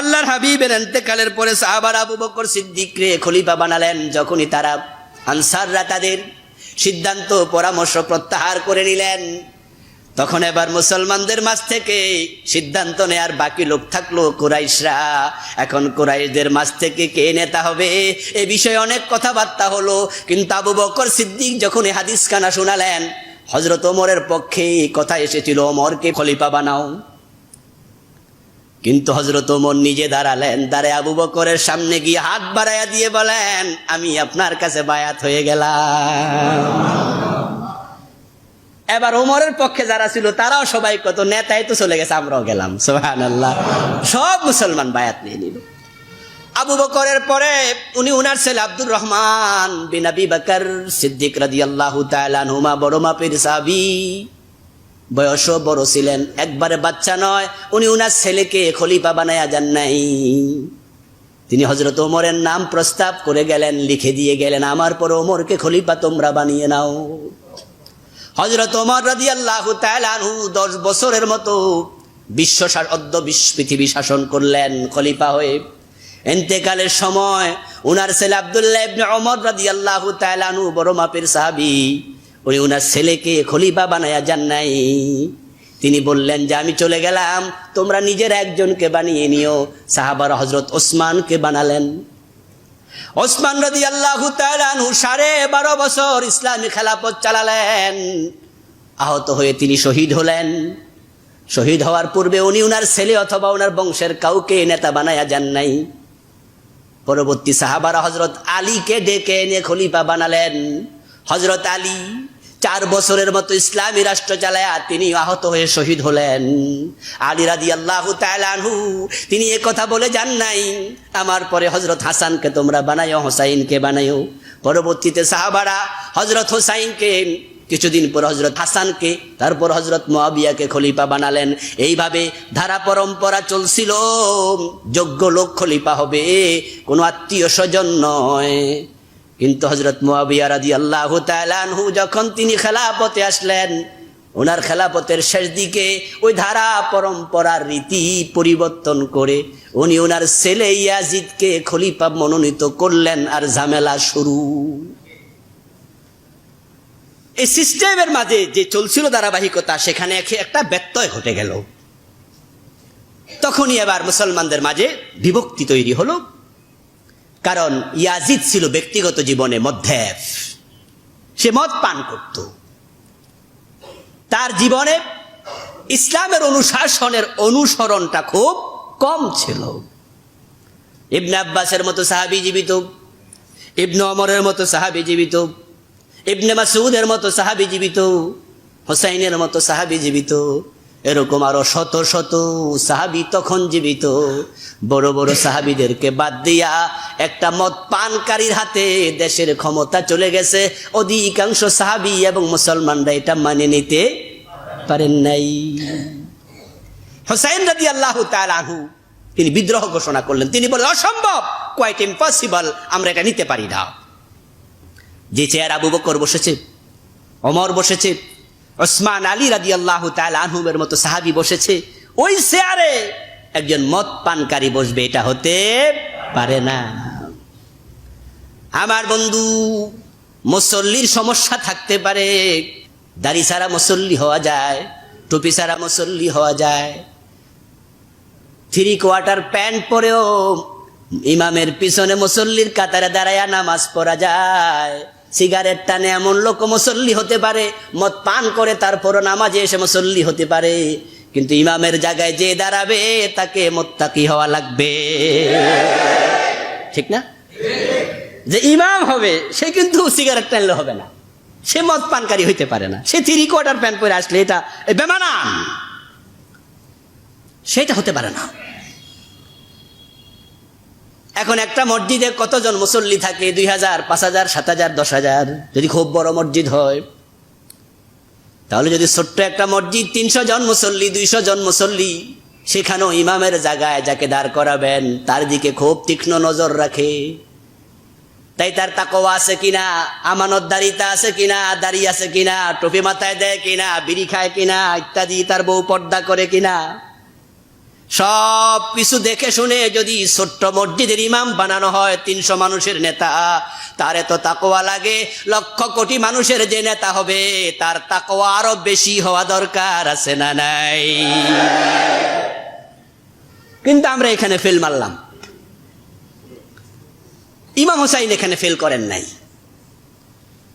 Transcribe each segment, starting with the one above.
আল্লাহর হাবিবের এতেকালের পরে সাহাবার আবু বকর সিদ্দিকরে খলিফা বানালেন যখনই তারা আনসাররা তাদের সিদ্ধান্ত, পরামর্শ প্রত্যাহার করে নিলেন। তখন এবার মুসলমানদের মাঝ থেকে সিদ্ধান্ত নেয়ার বাকি লোক থাকল কুরাইশরা। এখন কুরাইশদের মাঝ থেকে কে নেতা হবে এ বিষয়ে অনেক কথাবার্তা হলো, কিন্তু আবু বকর সিদ্দিক যখন হাদিস খানা শোনালেন হজরত ওমরের পক্ষে কথা এসেছিল, ওমরকে খলিফা বানাও। কিন্তু হজরত ওমর নিজে দাঁড়ালেন দাঁড়ে আবু বকরের সামনে গিয়ে হাত বাড়াইয়া দিয়ে বলেন, আমি আপনার কাছে বায়াত হয়ে গেলাম। এবার ওমরের পক্ষে যারা ছিল, তারাও সবাই কত নেতাই তো চলে গেছে, আমরাও গেলাম সোহান আল্লাহ সব মুসলমান বায়াত নিয়ে নিল। আবু বকরের পরে উনি উনার ছেলে আব্দুর রহমান বিন আবি বকর সিদ্দিক রাদিয়াল্লাহু তাআলা হুমা বড় মাপের সাহাবী। বয়সও বড় ছিলেন, একবারে বাচ্চা নয়, উনি উনার ছেলেকে খলিফা বানায়া যান নাই। তিনি হজরত ওমরের নাম প্রস্তাব করে গেলেন, লিখে দিয়ে গেলেন, আমার পর ওমরকে খলিফা তোমরা বানিয়ে নাও। হজরত ওমর রাজি আল্লাহ দশ বছরের মতো বিশ্ব অদ্য বিশ্ব পৃথিবী শাসন করলেন, খলিফা হয়ে। এন্তেকালের সময় উনার ছেলে আবদুল্লাহ ইবনে ওমর রাজি আল্লাহ তালানহু বড় মাপের সাহাবি। উনি উনার ছেলেকে খলিফা বানায়া যান নাই। তিনি বললেন, যে, আমি চলে গেলাম। তোমরা নিজের একজনকে বানিয়ে নিও। সাহাবার হজরত ওসমানকে বানালেন। ওসমান রদি আল্লাহ সাড়ে বারো বছর ইসলামী খেলাপথ চালালেন। আহত হয়ে তিনি শহীদ হলেন। শহীদ হওয়ার পূর্বে উনি উনার ছেলে অথবা উনার বংশের কাউকে নেতা বানায়া যান নাই। পরবর্তী সাহাবারা হজরত আলীকে ডেকে এনে খলিফা বানালেন। হজরত আলী চার বছরের মতো ইসলামী রাষ্ট্র চালায়া তিনি আহত হয়ে শহীদ হলেন। আলী রাদি আল্লাহ তিনি কথা বলে যান নাই। আমার পরে হজরত হাসানকে তোমরা বানায়ো, হোসাইনকে বানায়ো। পরবর্তীতে সাহাবারা হজরত হোসাইনকে, কিছুদিন পর হজরত হাসানকে, তারপর হজরত মোয়াবিয়াকে খলিফা বানালেন। এইভাবে ধারা পরম্পরা চলছিল। যোগ্য লোক খলিফা হবে, কোনো আত্মীয় স্বজন নয়। কিন্তু হজরত মোয়াবিয়া আল্লাহ তালানহু যখন তিনি খেলাপথে আসলেন ওনার খেলাপথের শেষ দিকে ওই ধারা পরম্পরার রীতি পরিবর্তন করে উনি ওনার ছেলে ইয়াজিদকে খলিফা মনোনীত করলেন আর ঝামেলা শুরু। এই সিস্টেমের মাঝে যে চলছিল ধারাবাহিকতা, সেখানে একটা ব্যত্যয় ঘটে গেল। তখনই এবার মুসলমানদের মাঝে বিভক্তি তৈরি হলো। কারণ ইয়াজিদ ছিল ব্যক্তিগত জীবনে মধ্যেফ সে মদ পান করত। তার জীবনে ইসলামের অনুশাসনের অনুসরণটা খুব কম ছিল। ইবনে আব্বাসের মতো সাহাবি জীবিত, ইবনে অমরের মতো সাহাবি জীবিত, ইবনে মাসুদের মতো সাহাবি জীবিত, হোসাইনের মতো সাহাবি জীবিত। এরকম আরও শত শত সাহাবি তখন জীবিত। বড় বড় সাহাবিদেরকে বাদ দিয়া একটা মদ পানকারীর হাতে দেশের ক্ষমতা চলে গেছে। অধিকাংশ সাহাবি এবং মুসলমানরা এটা মানে নিতে পারেন নাই। হোসাইন রাদি আল্লাহ তালাহু তিনি বিদ্রোহ ঘোষণা করলেন। তিনি বলেন অসম্ভব! কোয়াইট ইম্পসিবল আমরা এটা নিতে পারি না। যে চেয়ার আবু বকর বসেছে অমর বসেছে ওসমান আলী রাদি আল্লাহ আনহুমের মতো সাহাবি বসেছে। ওই চেয়ারে একজন মদ পানকারী বসবে, এটা হতে পারে না। আমার বন্ধু, মুসল্লির সমস্যা থাকতে পারে। দাড়ি ছাড়া মুসল্লি হওয়া যায়, টুপি ছাড়া মুসল্লি হওয়া যায়। থ্রি কোয়ার্টার প্যান্ট পরেও ইমামের পিছনে মুসল্লির কাতারে দাঁড়ায় নামাজ পড়া যায়। সিগারেট টানে এমন লোক মুসল্লি হতে পারে, মদ পান করে তারপরও নামাজে এসে মুসল্লি হতে পারে। কিন্তু ইমামের জায়গায় যে দাঁড়াবে, তাকে মোত্তাকি হওয়া লাগবে। ঠিক না? যে ইমাম হবে, সে কিন্তু সিগারেট টানলে হবে না। সে মদ পানকারী হইতে পারে না। সে থ্রি কোয়ার্টার প্যান্ট পরে আসলে এটা বেমানান। সেটা হতে পারে না। এখন একটা মসজিদে কতজন মুসল্লি থাকে? দুই হাজার, পাঁচ হাজার, সাত হাজার, দশ হাজার? যদি খুব বড় মসজিদ হয়। তাহলে যদি ছোট্ট একটা মসজিদ, তিনশো জন মুসল্লি, দুইশো জন মুসল্লি, সেখানেও ইমামের জায়গায় যাকে দাঁড় করাবেন, তার দিকে খুব তীক্ষ্ণ নজর রাখে। তাই তার তাকওয়া আছে কিনা আমানত আমানতদারিতা আছে কিনা, দাড়ি আছে কিনা, টুপি মাথায় দেয় কিনা, বিড়ি খায় কিনা, ইত্যাদি তার বউ পর্দা করে কিনা। সব কিছু দেখে শুনে যদি ছোট্ট মসজিদের ইমাম বানানো হয় তিনশো মানুষের নেতা, তার এত তাকোয়া লাগে। লক্ষ কোটি মানুষের যে নেতা হবে, তার তাকোয়া আরও বেশি হওয়া দরকার, আছে না নাই? কিন্তু আমরা এখানে ফেল মারলাম। ইমাম হোসাইন এখানে ফেল করেন নাই।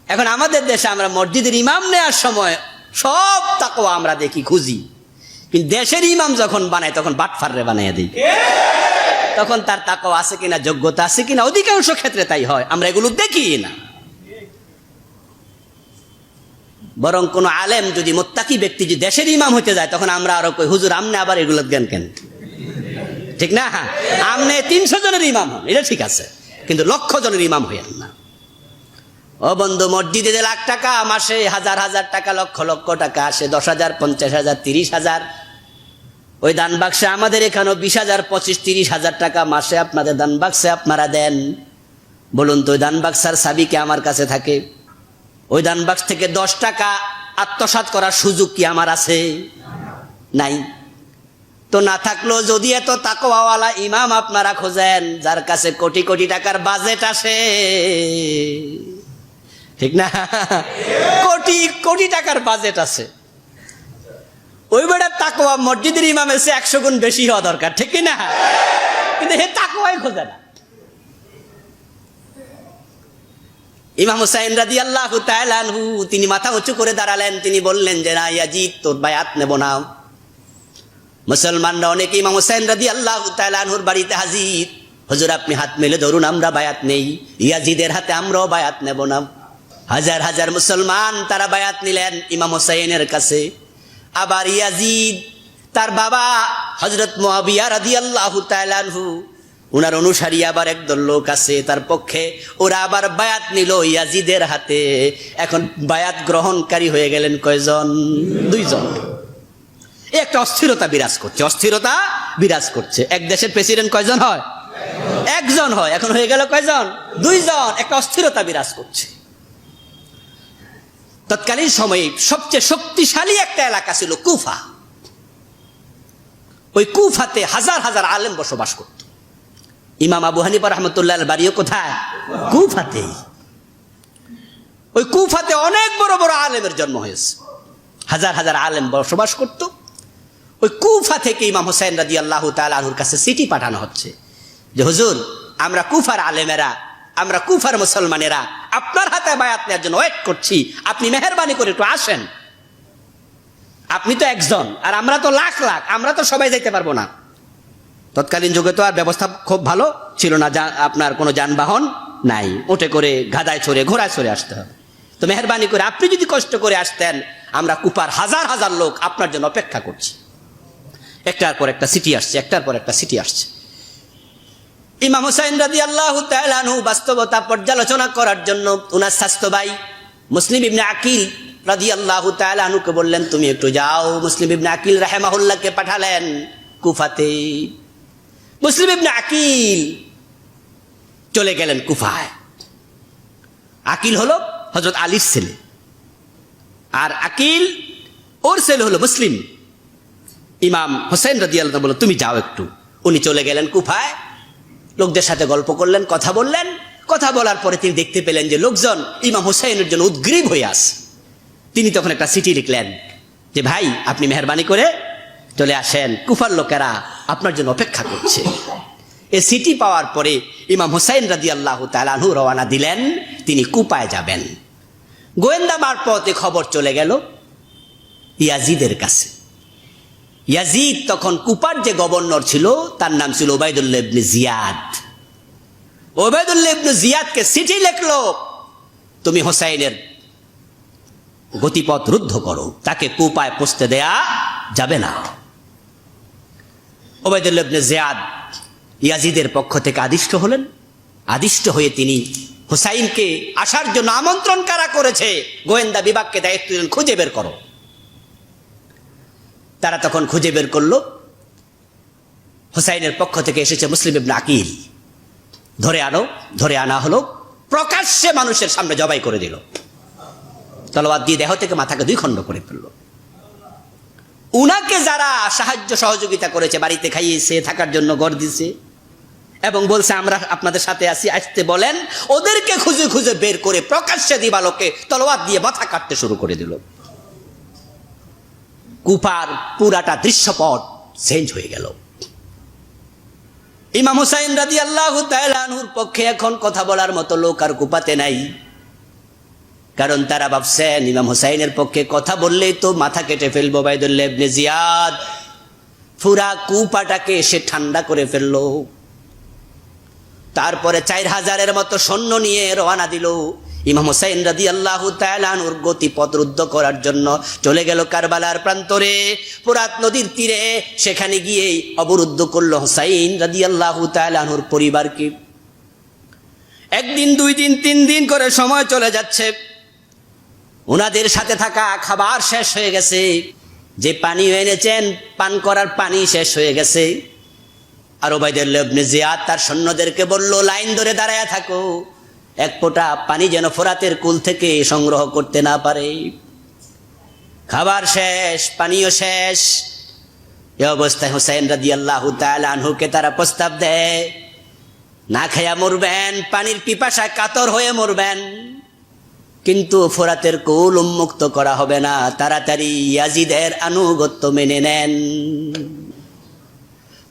এখন আমাদের দেশে আমরা মসজিদের ইমাম নেওয়ার সময় সব তাকওয়া আমরা দেখি, খুঁজি। কিন্তু দেশের ইমাম যখন বানায় তখন বাটফাররে বানাইয়া দিই তখন তার তাকওয়া আছে কিনা যোগ্যতা আছে কিনা অধিকাংশ ক্ষেত্রে তাই হয়। আমরা এগুলো দেখি না। বরং কোন আলেম যদি মোত্তাকি ব্যক্তি যদি দেশের ইমাম হতে যায় তখন আমরা আরও কই হুজুর আমনে আবার এগুলো জ্ঞান কেন? ঠিক না? আমনে তিনশো জনের ইমাম হন এটা ঠিক আছে। কিন্তু লক্ষ জনের ইমাম হইয়েন না। ও বন্ধু, মসজিদে যে লাখ টাকা, মাসে হাজার হাজার টাকা, লক্ষ লক্ষ টাকা আসে, দশ হাজার, পঞ্চাশ হাজার, তিরিশ হাজার। ওই দান বাক্সে আমাদের এখানেও বিশ হাজার, পঁচিশ, তিরিশ হাজার টাকা মাসে আপনাদের দান বাক্সে আপনারা দেন। বলুন তো, ওই দান বাক্সার সাবি কি আমার কাছে থাকে? ওই দান বাক্স থেকে দশ টাকা আত্মসাৎ করার সুযোগ কি আমার আছে? নাই। তো না থাকলেও যদি এত তাকওয়ালা ইমাম আপনারা খোঁজেন, যার কাছে কোটি কোটি টাকার বাজেট আসে ঠিক না? কোটি কোটি টাকার বাজেট আছে। ওই বেড়ার তাকোয়া মসজিদের ইমামের সে একশো গুণ বেশি হওয়া দরকার, ঠিক না? কিন্তু হে তাকোয়াই খোঁজে না। ইমাম হুসাইন রাজি আল্লাহ তিনি মাথা উঁচু করে দাঁড়ালেন, তিনি বললেন যে, না, ইয়াজিদ, তোর বায়াত নেব না। মুসলমানরা অনেকে ইমাম হুসাইন রাজি আল্লাহ তাইলানহুর বাড়িতে হাজির। হুজুর, আপনি হাত মেলে ধরুন, আমরা বায়াত নেই। ইয়াজিদের হাতে আমরাও বায়াত নেব না। হাজার হাজার মুসলমান তারা বায়াত নিলেন ইমাম হুসাইনের কাছে। আবার ইয়াজিদ, তার বাবা হজরত মোয়াবিয়া রাদি আল্লাহ তাইলানহু উনার অনুসারী আবার একদল লোক আছে তার পক্ষে। ওরা আবার বায়াত নিল ইয়াজিদের হাতে। এখন বায়াত গ্রহণকারী হয়ে গেলেন কয়জন? দুইজন। একটা অস্থিরতা বিরাজ করছে, অস্থিরতা বিরাজ করছে। এক দেশের প্রেসিডেন্ট কয়জন হয়? একজন হয়। এখন হয়ে গেল কয়জন? দুইজন। একটা অস্থিরতা বিরাজ করছে। তৎকালীন সময়ে সবচেয়ে শক্তিশালী একটা এলাকা ছিল কুফা। ওই কুফাতে হাজার হাজার আলেম বসবাস করত। ইমাম আবু হানিফা রহমতুল্লাহ বাড়িও কোথায়? কুফাতে ওই কুফাতে অনেক বড় বড় আলেমের জন্ম হয়েছে। হাজার হাজার আলেম বসবাস করত। ওই কুফা থেকে ইমাম হোসেন রাজি আল্লাহ তালুর কাছে সিটি পাঠানো হচ্ছে যে, হুজুর, আমরা কুফার আলেমেরা, আমরা কুফার মুসলমানেরা আপনার হাতে বায়াত নেওয়ার জন্য ওয়েট করছি। আপনি মেহরবানি করে একটু আসেন। আপনি তো একজন, আর আমরা তো লাখ লাখ, আমরা তো সবাই যাইতে পারব না। তৎকালীন যুগে তো আর ব্যবস্থা খুব ভালো ছিল না আপনার কোনো যানবাহন নাই। ওটে করে গাদায় চড়ে, ঘোড়ায় চড়ে আসতে হবে। তো মেহরবানি করে আপনি যদি কষ্ট করে আসতেন, আমরা কুপার হাজার হাজার লোক আপনার জন্য অপেক্ষা করছি। একটার পর একটা সিটি আসছে, একটার পর একটা সিটি আসছে। ইমাম হুসাইন রাজি আল্লাহ বাস্তবতা পর্যালোচনা করার জন্য উনার স্বাস্থ্য ভাই মুসলিম ইবনে আকিল রাজি আল্লাহ তালুকে বললেন, তুমি একটু যাও। মুসলিম ইবনে আকিল রাহেমাহুল্লাহকে পাঠালেন কুফাতে। মুসলিম ইবনে আকিল চলে গেলেন কুফায়। আকিল হলো হজরত আলীর ছেলে। আর আকিল, ওর ছেলে হলো মুসলিম। ইমাম হোসেন রাজি আল্লাহ বলল তুমি যাও একটু। উনি চলে গেলেন কুফায়। লোকদের সাথে গল্প করলেন, কথা বললেন। কথা বলার পরে তিনি দেখতে পেলেন যে লোকজন ইমাম হোসেনের জন্য উদ্গ্রীব হয়ে আস তিনি তখন একটা চিঠি লিখলেন যে, ভাই, আপনি মেহরবানি করে চলে আসেন। কুফার লোকেরা আপনার জন্য অপেক্ষা করছে। এ সিটি পাওয়ার পরে ইমাম হুসাইন রাজি আল্লাহ তালাহু রওয়ানা দিলেন। তিনি কুপায় যাবেন। গোয়েন্দা মারফতে খবর চলে গেল ইয়াজিদের কাছে। ইয়াজিদ তখন কুপার যে গভর্নর ছিল, তার নাম ছিল ওবায়দুল্লাহ ইবনে জিয়াদ। ওবায়দুল্লাহ ইবনে জিয়াদকে চিঠি লিখলো, তুমি হোসাইনের গতিপথ রুদ্ধ করো, তাকে কুপায় পৌঁছতে দেয়া যাবে না। ওবায়দুল্লাহ ইবনে জিয়াদ ইয়াজিদের পক্ষ থেকে আদিষ্ট হলেন। আদিষ্ট হয়ে তিনি হুসাইনকে আসার জন্য আমন্ত্রণ কারা করেছে? গোয়েন্দা বিভাগকে দায়িত্ব খুঁজে বের করো। তারা তখন খুঁজে বের করল। হুসাইনের পক্ষ থেকে এসেছে মুসলিম ইবনে আকিল। ধরে আনো, ধরে আনা হলো, প্রকাশ্যে মানুষের সামনে জবাই করে দিল। তলোয়ার দিয়ে দেহ থেকে মাথাকে দুই খণ্ড করে ফেলল। উনাকে যারা সাহায্য সহযোগিতা করেছে, বাড়িতে খাইয়েছে, থাকার জন্য ঘর দিছে, এবং বলছে, আমরা আপনাদের সাথে আসি আসতে বলেন। ওদেরকে খুঁজে খুঁজে বের করে প্রকাশ্যে দিবালোকে তলোয়ার দিয়ে মাথা কাটতে শুরু করে দিল। কুপার পুরাটা দৃশ্যপট চেঞ্জ হয়ে গেল। ইমাম হুসাইন রাজি আল্লাহ তাহুর পক্ষে এখন কথা বলার মতো লোক আর কুপাতে নাই। কারণ তারা ভাবছেন, ইমাম হুসাইনের পক্ষে কথা বললেই তো মাথা কেটে ফেলব জিয়াদ। পুরা কুপাটাকে সে ঠান্ডা করে ফেলল। তারপরে চার হাজারের মতো সৈন্য নিয়ে রওনা দিল। ইমাম হোসাইন রাদি আল্লাহ তালানুর গতিপথ রুদ্ধ করার জন্য চলে গেল কারবালার প্রান্তরে। পুরাত নদীর তীরে সেখানে গিয়ে অবরুদ্ধ করল হোসাইন রাদি আল্লাহ তালানুর পরিবারকে। একদিন, দুই দিন, তিন দিন করে সময় চলে যাচ্ছে। ওনাদের সাথে থাকা খাবার শেষ হয়ে গেছে। যে পানি এনেছেন, পান করার পানি শেষ হয়ে গেছে। আর ওবায়দুল ইবনে জিয়াদ তার সৈন্যদেরকে বলল, লাইন ধরে দাঁড়ায় থাকো। এক ফোঁটা পানি যেন ফোরাতের কুল থেকে সংগ্রহ করতে না পারে। খাবার শেষ, পানিও শেষ। এ অবস্থায় হোসেন রাদি আল্লাহ আনহুকে তারা প্রস্তাব দেয়, না খায়া মরবেন, পানির পিপাসায় কাতর হয়ে মরবেন। কিন্তু ফোরাতের কুল উন্মুক্ত করা হবে না, তাড়াতাড়ি ইয়াজিদের আনুগত্য মেনে নেন।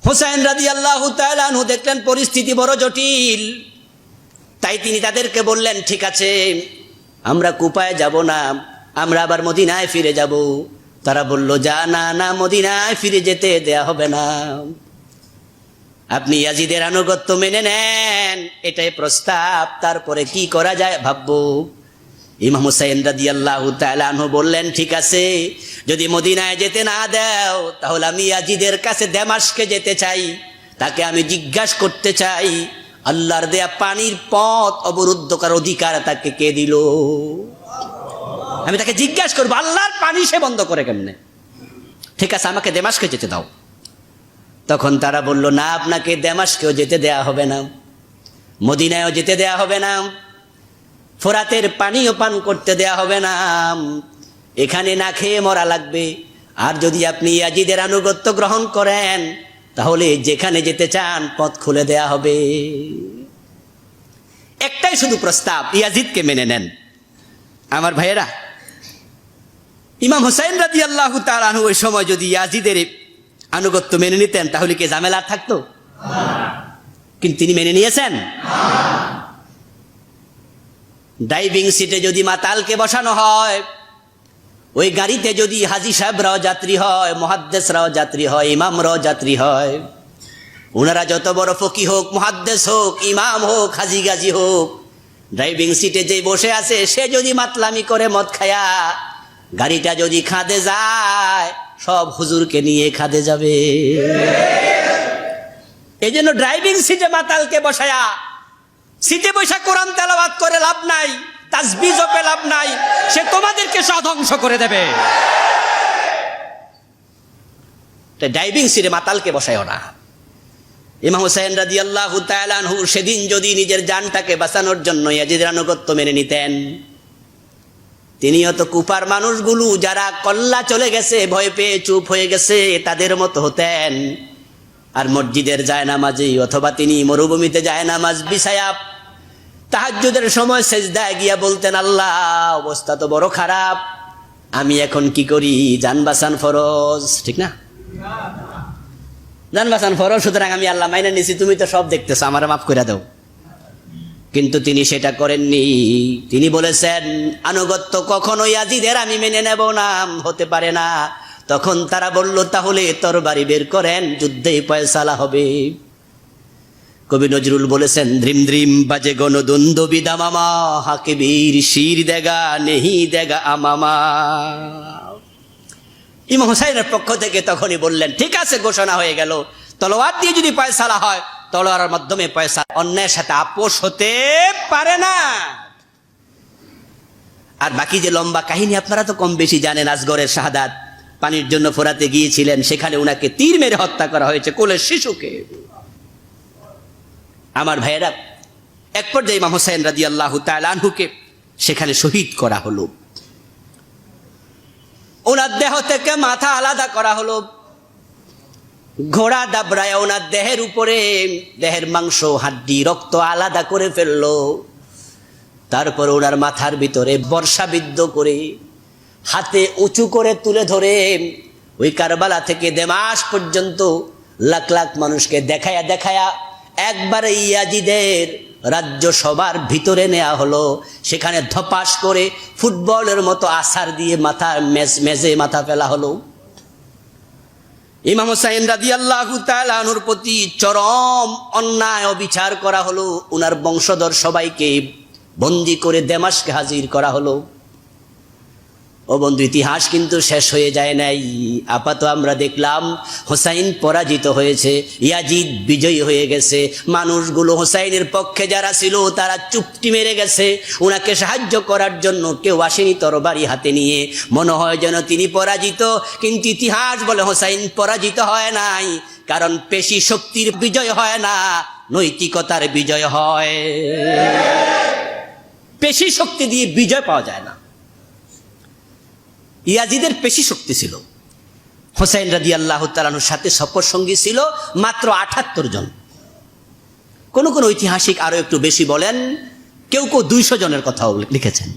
হোসেন রাজি আল্লাহ তালু দেখলেন পরিস্থিতি বড় জটিল। তাই তিনি তাদেরকে বললেন, ঠিক আছে, আমরা কুপায় যাব না, আমরা আবার মদিনায় ফিরে যাব। তারা বলল, যা, না না, মদিনায় ফিরে যেতে দেয়া হবে না। আপনি ইয়াজিদের আনুগত্য মেনে নেন, এটাই প্রস্তাব, তারপরে কি করা যায় ভাববো। ইমাম হুসাইন রাজি আল্লাহ তালু বললেন, ঠিক আছে, যদি মদিনায় যেতে না দাও, তাহলে আমি ইয়াজিদের কাছে দেমাসকে যেতে চাই, তাকে আমি জিজ্ঞাসা করতে চাই আল্লাহর দেয়া পানির পথ অবরুদ্ধ করার অধিকার তাকে কে দিল? আমি তাকে জিজ্ঞাসা করব, আল্লাহর পানি সে বন্ধ করে কেমনে? ঠিক আছে, আমাকে দেমাসকে যেতে দাও। তখন তারা বলল, না, আপনাকে দেমাসকেও যেতে দেয়া হবে না। মদিনায়ও যেতে দেয়া হবে না। ফোরাতের পানিও পান করতে দেয়া হবে না। এখানে না খেয়ে মরা লাগবে। আর যদি আপনি ইয়াজিদের আনুগত্য গ্রহণ করেন তাহলে যেখানে যেতে চান পথ খুলে দেয়া হবে। একটাই শুধু প্রস্তাব ইয়াজিদকে মেনে নেন। আমার ভাইয়েরা ইমাম হোসাইন রাজি আল্লাহ তালু ওই সময় যদি ইয়াজিদের আনুগত্য মেনে নিতেন তাহলে কি ঝামেলা থাকতো? কিন্তু তিনি মেনে নিয়েছেন। ড্রাইভিং সিটে যদি মাতালকে বসানো হয় ওই গাড়িতে যদি হাজি সাহেবরাও যাত্রী হয় মহাদ্দেশরাও যাত্রী হয় ইমামরাও যাত্রী হয় ওনারা যত বড় ফকি হোক মহাদ্দেশ হোক, ইমাম হোক, হাজি গাজি হোক, ড্রাইভিং সিটে যে বসে আছে, সে যদি মাতলামি করে মদ খায়া, গাড়িটা যদি খাদে যায়, সব হুজুরকে নিয়ে খাদে যাবে। এই জন্য ড্রাইভিং সিটে মাতালকে বসায়া, সিটে বৈশা কোরআন তেলাবাদ করে লাভ নাই। তাজবি জপে লাভ নাই, সে তোমাদেরকে সধ্বংস করে দেবে। ড্রাইভিং সিটে মাতালকে বসায় না। ইমাম হুসাইন রাজি আল্লাহ তালানহু সেদিন যদি নিজের জানটাকে বাঁচানোর জন্য ইয়াজিদের আনুগত্য মেনে নিতেন, তিনিও তো কুপার মানুষগুলো যারা কল্লা চলে গেছে, ভয় পেয়ে চুপ হয়ে গেছে, তাদের মতো হতেন। আর মসজিদের যায় নামাজি অথবা তিনি মরুভূমিতে যায় নামাজ বিছায়া তাহাজ্জুদের সময় সেজদায় গিয়া বলতেন, আল্লাহ, অবস্থা তো বড় খারাপ। আমি এখন কি করি? জান বাসান ফরজ। ঠিক না? জান বাসান ফরজ, সুতরাং আমি আল্লাহ মাইনে নিছি, তুমি তো সব দেখতেছো, আমার মাফ করে দাও। কিন্তু তিনি সেটা করেননি। তিনি বলেছেন, আনুগত্য কখনোই আজিদের আমি মেনে নেব না, হতে পারে না। তখন তারা বলল, তাহলে তোর বাড়ি বের করেন, যুদ্ধেই পয়সালা হবে। কবি নজরুল বলেছেন ধ্রিম ধ্রিম বাজে গণদ্বন্দ্ব বিদামামা হাকে বীর শির দেগা, নেহি দেগা আমামা। ইমাম হুসাইনের পক্ষ থেকে তখনই বললেন, ঠিক আছে, ঘোষণা হয়ে গেল। তলোয়ার দিয়ে যদি পয়সালা হয়, তলোয়ারের মাধ্যমে পয়সা অন্যের সাথে আপোষ হতে পারে না। আর বাকি যে লম্বা কাহিনী আপনারা তো কম বেশি জানেন, আজগরের শাহাদাত। পানির জন্য ফোরাতে গিয়েছিলেন, সেখানে উনাকে তীর মেরে হত্যা করা হয়েছে কোলের শিশুকে। আমার ভাইয়েরা, এক পর্যায়ে ইমাম হোসেন রাজি আল্লাহ তালহুকে সেখানে শহীদ করা হলো। ওনার দেহ থেকে মাথা আলাদা করা হলো। ঘোড়া দাবড়ায় ওনার দেহের উপরে, দেহের মাংস, হাড্ডি, রক্ত আলাদা করে ফেলল। তারপর ওনার মাথার ভিতরে বর্ষাবিদ্ধ করে হাতে উঁচু করে তুলে ধরে ওই কারবালা থেকে দেমাস পর্যন্ত লাখ লাখ মানুষকে দেখায়া দেখায়া একবারে ইয়াজিদের রাজ্য সবার ভিতরে নেওয়া হলো। সেখানে ধপাস করে ফুটবলের মতো আসার দিয়ে মাথা মেজ, মেজে মাথা ফেলা হলো। ইমাম হোসাইন রাজি আল্লাহ তালানুর প্রতি চরম অন্যায় অবিচার করা হলো। উনার বংশধর সবাইকে বন্দি করে দেমাসকে হাজির করা হলো। ও বন্ধু, ইতিহাস কিন্তু শেষ হয়ে যায় নাই। আপাতত আমরা দেখলাম হোসাইন পরাজিত হয়েছে, ইয়াজিদ বিজয়ী হয়ে গেছে। মানুষগুলো হোসাইনের পক্ষে যারা ছিল, তারা চুপটি মেরে গেছে। ওনাকে সাহায্য করার জন্য কেউ আসেনি তরবারি হাতে নিয়ে। মনে হয় যেন তিনি পরাজিত, কিন্তু ইতিহাস বলে হোসাইন পরাজিত হয় নাই, কারণ পেশি শক্তির বিজয় হয় না, নৈতিকতার বিজয় হয়। পেশি শক্তি দিয়ে বিজয় পাওয়া যায় না। ইয়াজিদের পেশি শক্তি ছিল। হোসাইন রাজি আল্লাহ তালানুর সাথে সফর সঙ্গী ছিল মাত্র আঠাত্তর জন। কোন কোন ঐতিহাসিক আরও একটু বেশি বলেন, কেউ কেউ দুইশো জনের কথাও লিখেছেন।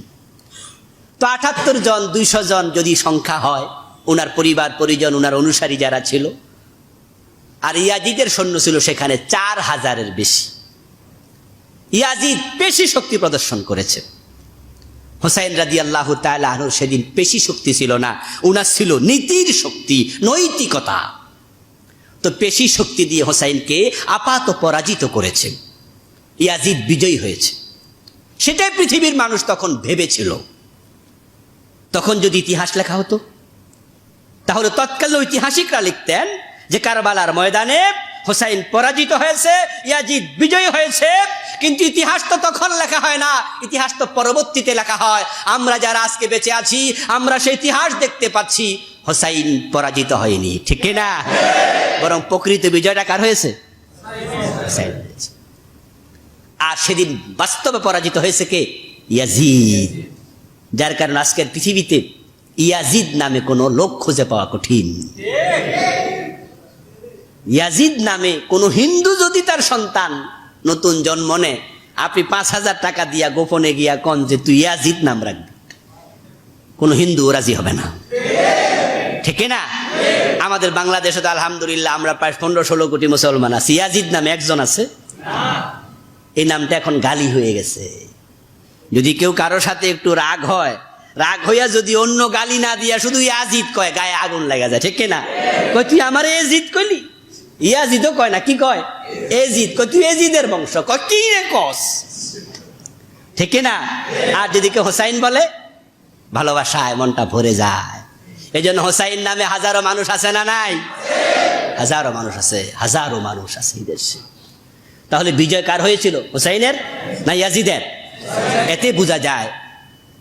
তো আঠাত্তর জন, দুইশো জন যদি সংখ্যা হয় ওনার পরিবার, পরিজন ওনার অনুসারী যারা ছিল, আর ইয়াজিদের সৈন্য ছিল সেখানে চার হাজারের বেশি। ইয়াজিদ পেশি শক্তি প্রদর্শন করেছে। হোসাইন রাজি আল্লাহ তালুর সেদিন পেশি শক্তি ছিল না। উনার ছিল নীতির শক্তি, নৈতিকতা। তো পেশি শক্তি দিয়ে হোসাইনকে আপাত পরাজিত করেছে। ইয়াজিদ বিজয়ী হয়েছে। সেটাই পৃথিবীর মানুষ তখন ভেবেছিল। তখন যদি ইতিহাস লেখা হতো, তাহলে তৎকালীন ঐতিহাসিকরা লিখতেন যে কারবালার ময়দানে হোসাইন পরাজিত হয়েছে, ইয়াজিদ বিজয়ী হয়েছে, কিন্তু ইতিহাস তো তখন লেখা হয় না। ইতিহাস তো পরবর্তীতে লেখা হয়। আমরা যারা আজকে বেঁচে আছি, আমরা সেই ইতিহাস দেখতে পাচ্ছি। হোসাইন পরাজিত হয়নি, ঠিক না? বরং প্রকৃত বিজয়টা কার হয়েছে। আর সেদিন বাস্তবে পরাজিত হয়েছে কে? ইয়াজিদ। যার কারণে আজকের পৃথিবীতে ইয়াজিদ নামে কোনো লোক খুঁজে পাওয়া কঠিন। ইয়াজিদ নামে কোনো হিন্দু যদি তার সন্তান নতুন জন্ম নেয়, আপনি পাঁচ হাজার টাকা দিয়া গোপনে গিয়া কন যে তুই ইয়াজিদ নাম রাখবি। কোনো হিন্দু রাজি হবে না। ঠিক না? আমাদের বাংলাদেশে তো আলহামদুলিল্লাহ আমরা প্রায় পনেরো ষোলো কোটি মুসলমান আছি। ইয়াজিদ নামে একজন আছে। এই নামটা এখন গালি হয়ে গেছে। যদি কেউ কারও সাথে একটু রাগ হয়, রাগ হইয়া যদি অন্য গালি না দিয়া শুধু ইয়াজিদ কয়, গায়ে আগুন লাগা যায়। ঠিক না? কয়, তুই আমার এজিদ কইলি? ইয়াজিদও কয় না, কি কয়? এজিদ। কয়, তুই এজিদের বংশ? কয়, কি রে কস? ঠিক না? আর যদি কেউ হোসাইন বলে, ভালোবাসায় মনটা ভরে যায়। এই জন্য হোসাইন নামে হাজারো মানুষ আছে না নাই? হাজারো মানুষ আছে, হাজারো মানুষ আছে এই দেশে। তাহলে বিজয় কার হয়েছিল? হোসাইনের না ইয়াজিদের? এতে বোঝা যায়,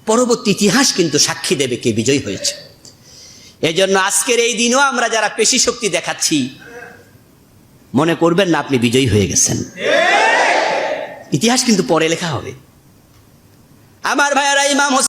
পরবর্তী ইতিহাস কিন্তু সাক্ষী দেবে কে বিজয় হয়েছে। এই জন্য আজকের এই দিনও আমরা যারা পেশি শক্তি দেখাচ্ছি মনে করবেন না আপনি বিজয়ী হয়ে গেছেন। ইতিহাস কিন্তু পরে লেখা হবে। আমার ভাইয়ারা, ইমাম হোসেন